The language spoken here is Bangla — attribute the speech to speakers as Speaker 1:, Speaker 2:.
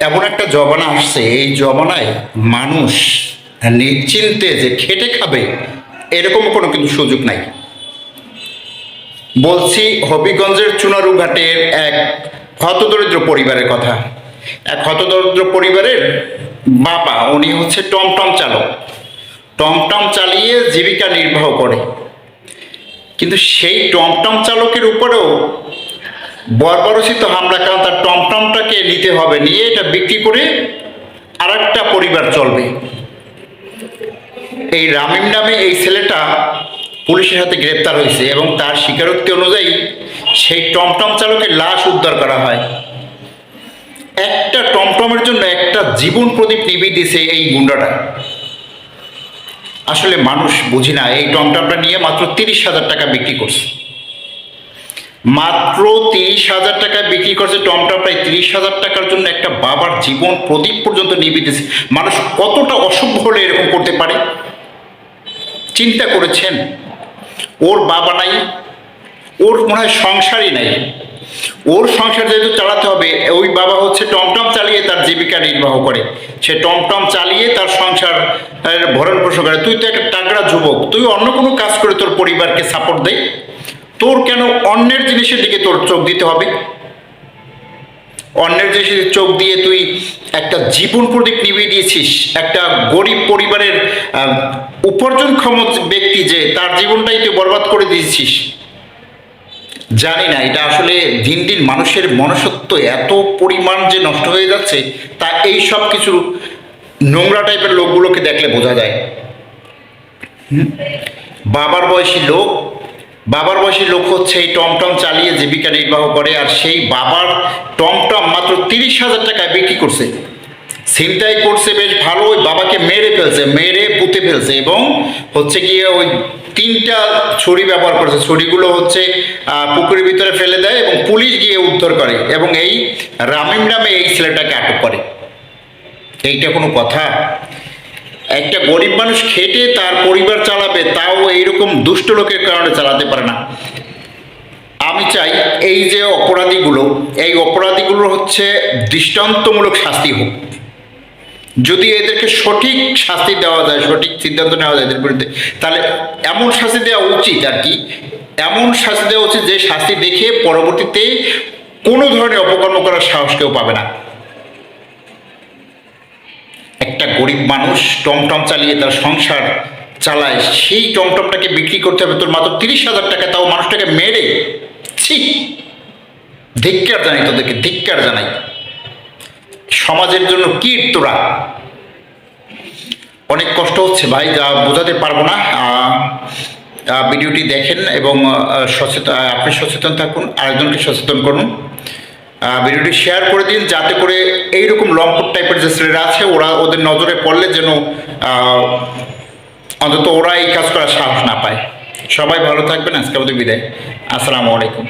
Speaker 1: এমন একটা জমানা আসছে, এই জমানায় মানুষ নিশ্চিন্তে যে খেটে খাবে, এরকম কোনো কিন্তু সুযোগ নাই। বলছি, হবিগঞ্জের চুনারু ঘাটের এক হতদরিদ্র পরিবারের কথা। এক হতদরিদ্র পরিবারের বাবা, উনি হচ্ছে টমটম চালক। টমটম চালিয়ে জীবিকা নির্বাহ করে। কিন্তু সেই টমটম চালকের উপরেও বর্বরচিত হামলা কারণ তার টমটমটাকে নিতে হবে, নিয়ে এটা বিক্রি করে আর একটা পরিবার চলবে। এই রামিম নামে এই ছেলেটা পুলিশের হাতে গ্রেপ্তার হয়েছে এবং তার স্বীকারোক্তি অনুযায়ী সেই টমটম চালকের লাশ উদ্ধার করা হয়। একটা টমটমের জন্য একটা জীবন প্রদীপ নিবিয়ে দিছে এই গুন্ডাটা। আসলে মানুষ বুঝি না, এই টমটমটা নিয়ে মাত্র তিরিশ হাজার টাকা বিক্রি করছে। মাত্র তিরিশ হাজার টাকায় বিক্রি করছে টমটম, প্রায় তিরিশ হাজার টাকার জন্য একটা বাবার জীবন প্রদীপ পর্যন্ত নিয়ে দিতেছে মানুষ কতটা অসভ্য হলে এরকম করতে পারে? চিন্তা করেছেন? ওর বাবা নাই, ওর মনে হয় সংসারই নাই। ওর সংসার যেহেতু চালাতে হবে, ওই বাবা হচ্ছে টমটম চালিয়ে তার জীবিকা নির্বাহ করে। সে টমটম চালিয়ে তার সংসার ভরণ পোষণ করে। তুই তো একটা টাগড়া যুবক, তুই অন্য কোনো কাজ করে তোর পরিবারকে সাপোর্ট দে। তোর কেন অন্যের জিনিসের দিকে তোর চোখ দিতে হবে? অন্যের জিনিসের চোখ দিয়ে তুই একটা জীবন প্রদীপ নিভিয়ে দিয়েছিস, একটা গরিব পরিবারের উপার্জনক্ষম ব্যক্তি যে তার জীবনটাই তুই বরবাদ করে দিয়েছিস। জানি না, এটা আসলে দিন দিন মানুষের মনসত্ব এত পরিমাণ যে নষ্ট হয়ে যাচ্ছে, তা এই সব কিছু নোংরা টাইপের লোকগুলোকে দেখলে বোঝা যায়? বাবার বয়সী লোক বাবার বয়সী লোক হচ্ছে এই টমটম চালিয়ে জীবিকা নির্বাহ করে আর সেই বাবার টমটম মাত্র তিরিশ হাজার টাকায় বিক্রি করছে। ছিনতাই করছে বেশ ভালো, ওই বাবাকে মেরে ফেলছে, মেরে পুঁতে ফেলছে এবং হচ্ছে গিয়ে ওই তিনটা ছড়ি ব্যবহার করেছে। ছড়িগুলো হচ্ছে পুকুরের ভিতরে ফেলে দেয় এবং পুলিশ গিয়ে উদ্ধার করে এবং এই রামিম নামে এই ছেলেটাকে আটক করে। এইটা কোনো কথা? একটা গরিব মানুষ খেটে তার পরিবার চালাবে, তাও এইরকম দুষ্ট লোকের কারণে চালাতে পারে না। আমি চাই এই যে অপরাধীগুলো, এই অপরাধীগুলো হচ্ছে দৃষ্টান্তমূলক শাস্তি হোক। যদি এদেরকে সঠিক শাস্তি দেওয়া যায়, সঠিক সিদ্ধান্ত নেওয়া যায় এদের বিরুদ্ধে, তাহলে এমন শাস্তি দেওয়া উচিত আর কি। এমন শাস্তি দেওয়া উচিত যে শাস্তি দেখে পরবর্তীতে কোনো ধরনের অপকর্ম করার সাহস কেউ পাবে না। একটা গরিব মানুষ টমটম চালিয়ে তার সংসার চালায়, সেই টমটমটাকে বিক্রি করতে হবে তোর মাত্র তিরিশ হাজার টাকা, তাও মানুষটাকে মেরে। ছি! ধিক্কার জানাই তোদেরকে, ধিক্কার জানাই। সমাজের জন্য কি তোরা? অনেক কষ্ট হচ্ছে ভাই, যা বোঝাতে পারব না। ভিডিওটি দেখেন এবং সচেতন আপনি সচেতন থাকুন, আরেকজনকে সচেতন করুন। ভিডিওটি শেয়ার করে দিন, যাতে করে এইরকম লম্পট টাইপের যে ছেলেরা আছে, ওরা ওদের নজরে পড়লে যেন অন্তত ওরা এই কাজ করার সাহস না পায়। সবাই ভালো থাকবেন আজকে আমাদের বিদায়। আসসালামু আলাইকুম।